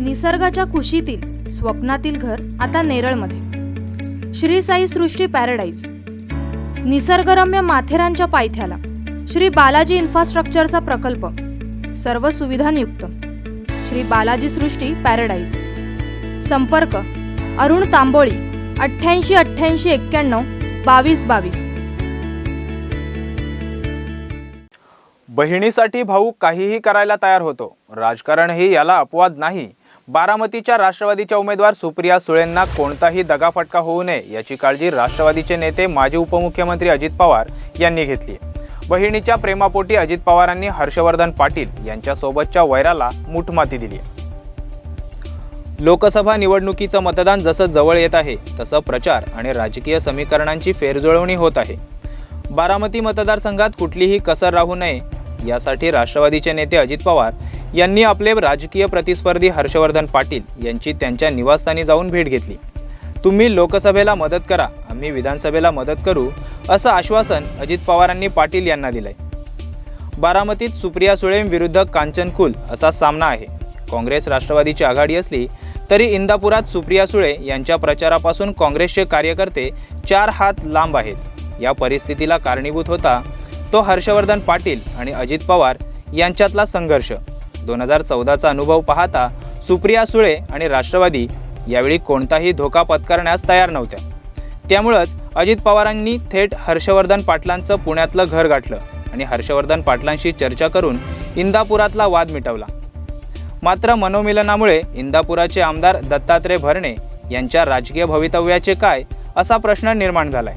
निसर्गाच्या कुशीतील स्वप्नातील घर आता नेरळमध्ये. श्री साई सृष्टी पॅराडाईज. निसर्गरम्य माथेरानच्या पायथ्याला श्री बालाजी इन्फ्रास्ट्रक्चरचा प्रकल्प. सर्व सुविधांयुक्त श्री बालाजी सृष्टी पॅराडाईज. संपर्क अरुण तांबोळी अठ्ठ्याऐंशी अठ्ठ्याऐंशी एक्क्याण्णव बावीस बावीस. बहिणीसाठी भाऊ काहीही करायला तयार होतो. राजकारण हे याला अपवाद नाही. बारामतीच्या राष्ट्रवादीच्या उमेदवार सुप्रिया सुळेंना कोणताही दगाफटका होऊ नये याची काळजी राष्ट्रवादीचे नेते माजी उपमुख्यमंत्री अजित पवार यांनी घेतली बहिणीच्या प्रेमापोटी अजित पवारांनी हर्षवर्धन पाटील यांच्यासोबतच्या वैराला मुठमाती दिली लोकसभा निवडणुकीचं मतदान जसं जवळ येत आहे तसं प्रचार आणि राजकीय समीकरणांची फेरजुळवणी होत आहे. बारामती मतदारसंघात कुठलीही कसर राहू नये यासाठी राष्ट्रवादीचे नेते अजित पवार यांनी आपले राजकीय प्रतिस्पर्धी हर्षवर्धन पाटील यांची त्यांच्या निवासस्थानी जाऊन भेट घेतली. तुम्ही लोकसभेला मदत करा आम्ही विधानसभेला मदत करू असं आश्वासन अजित पवारांनी पाटील यांना दिलंय. बारामतीत सुप्रिया सुळे विरुद्ध कांचन कुल असा सामना आहे. काँग्रेस राष्ट्रवादीची आघाडी असली तरी इंदापुरात सुप्रिया सुळे यांच्या प्रचारापासून काँग्रेसचे कार्यकर्ते चार हात लांब आहेत. या परिस्थितीला कारणीभूत होता तो हर्षवर्धन पाटील आणि अजित पवार यांच्यातला संघर्ष. दोन हजार चौदाचा अनुभव पाहता सुप्रिया सुळे आणि राष्ट्रवादी यावेळी कोणताही धोका पत्करण्यास तयार नव्हत्या. त्यामुळंच अजित पवारांनी थेट हर्षवर्धन पाटलांचं पुण्यातलं घर गाठलं आणि हर्षवर्धन पाटलांशी चर्चा करून इंदापुरातला वाद मिटवला. मात्र मनोमिलनामुळे इंदापुराचे आमदार दत्तात्रय भरणे यांच्या राजकीय भवितव्याचे काय असा प्रश्न निर्माण झालाय.